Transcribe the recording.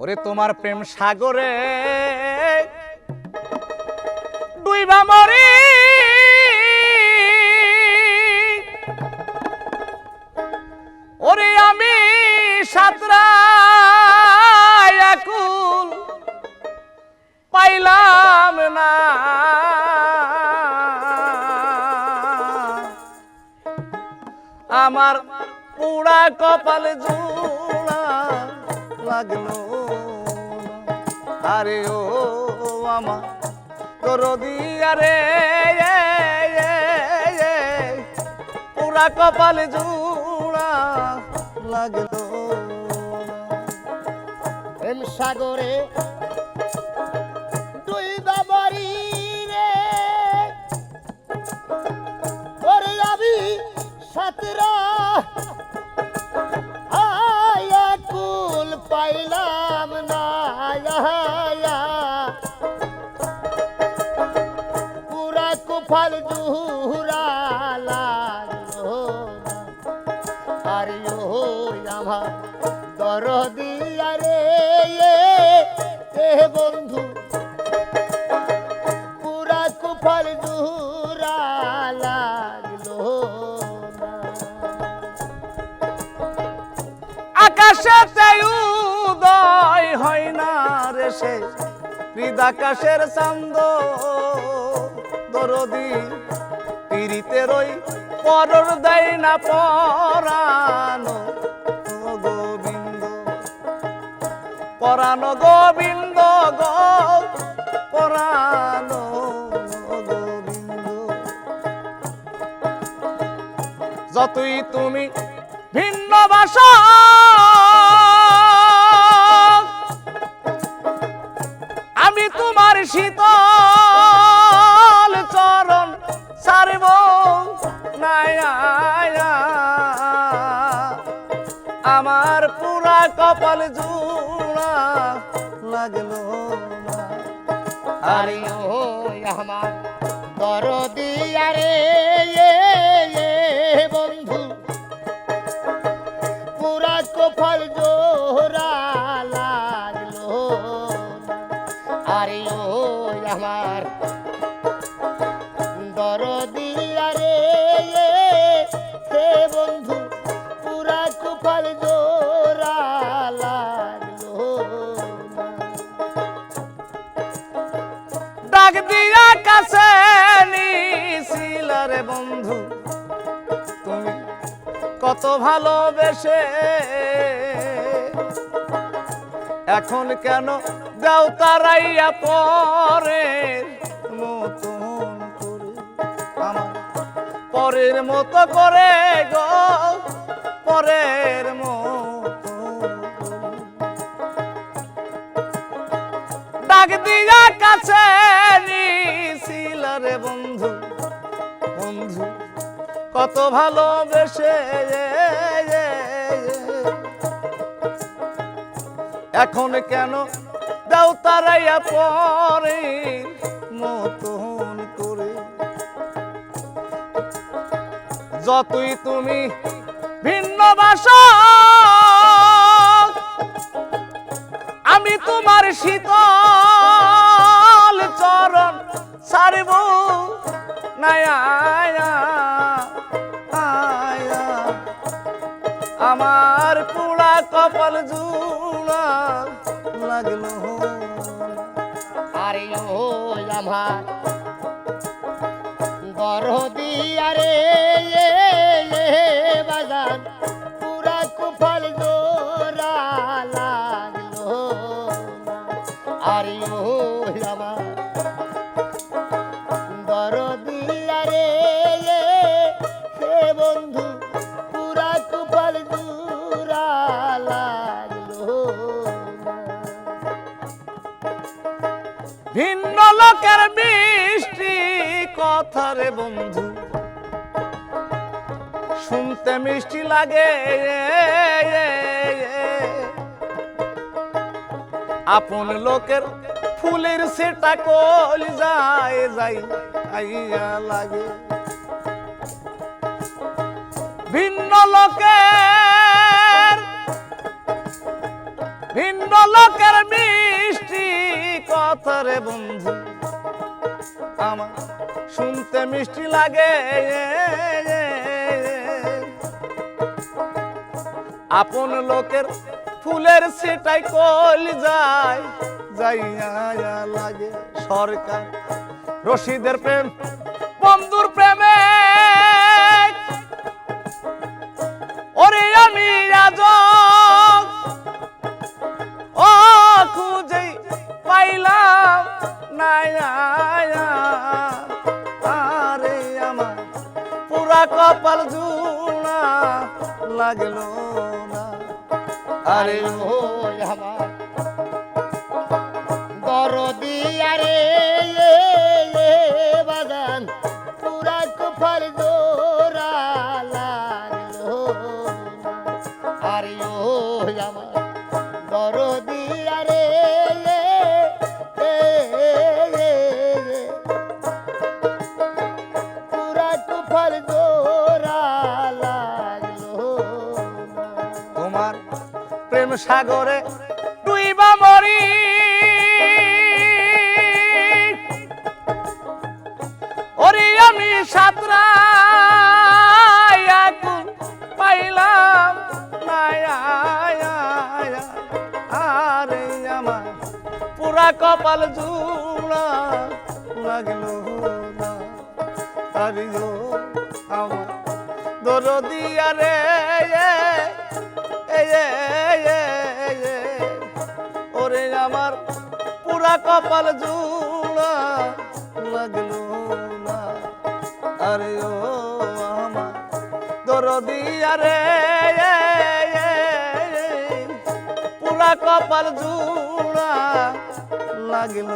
ওরে তোমার প্রেম সাগরে ডুইবা মরি ওরে আমি সাতরা পাইলাম না আমার পুরা কপাল জোড়া লাগল। আরে ও আমার তোর দিয়া রে এ, এ, এ, পুরা কপাল জোড়া লাগল। প্রেম সাগরে আমি সাতরা পুরা কুফাল জুহুরা। লাগল আরে ও আমার দরদিয়া রে এ বন্ধু। পুরা কুফল জুরা লাগল আকাশে উদয় হয় না রে সে। হৃদাকাশের চান্দ দরদি পিরিতে রই পরর দেয় না পরানো গোবিন্দ। পরানো গোবিন্দ গো, পরানো গোবিন্দ। যতই তুমি ভিন্ন ভাষা আমার পুরা কপাল জুড়া লাগল আরে ও আমার দরদিয়া রে রে বন্ধু, তুমি কত ভালোবেসে এখন কেন দাও তারাইয়া পরে? নতুন করে আমার পরের মতো করে গো, পরের মতো। ডাক দিয়া কাছে কত ভালোবেসে, এখন কেন দাও তারাইয়া পরে মতন করে? যতই তুমি ভিন্ন ভাষা আমি তোমার শীতল চরণ সারব নায়া কপাল জুড়া লাগল। আরে ও আমার দরদি আরে বাজার পুরা কপাল জোরা ভিন্ন লোকের মিষ্টি কথা রে বন্ধু। শুনতে মিষ্টি লাগে। আপন লোকের ফুলের সেটা কল যায়, যাই, আইয়া লাগে। ভিন্ন লোকের ভিন্ন লোকের মিষ্টি কথা রে বন্ধু, আমার শুনতে মিষ্টি লাগে। আপন লোকের ফুলের সেটাই কল যায়, যাইয়া লাগে সরকার রশিদের প্রেম। আরে আমার পুরা কপাল জুড়া লাগল না। আরে ও আমার দরদিয়া রে বাগান পুরা কুফার জোরা লাগল আরে ও আমার দরদিয়া তোমার প্রেম সাগরে ডুইবা মরি। ওরে আমি পাইলাম আরে আমার পুরা কপাল জুড়া লাগল না। আমার দরদিয়া রে ওরে আমার পুরা কপাল জুড়া লাগল না। আরে ও আমার দরদিয়া রে এ, এ, এ, পুরা কপাল জুড়া লাগল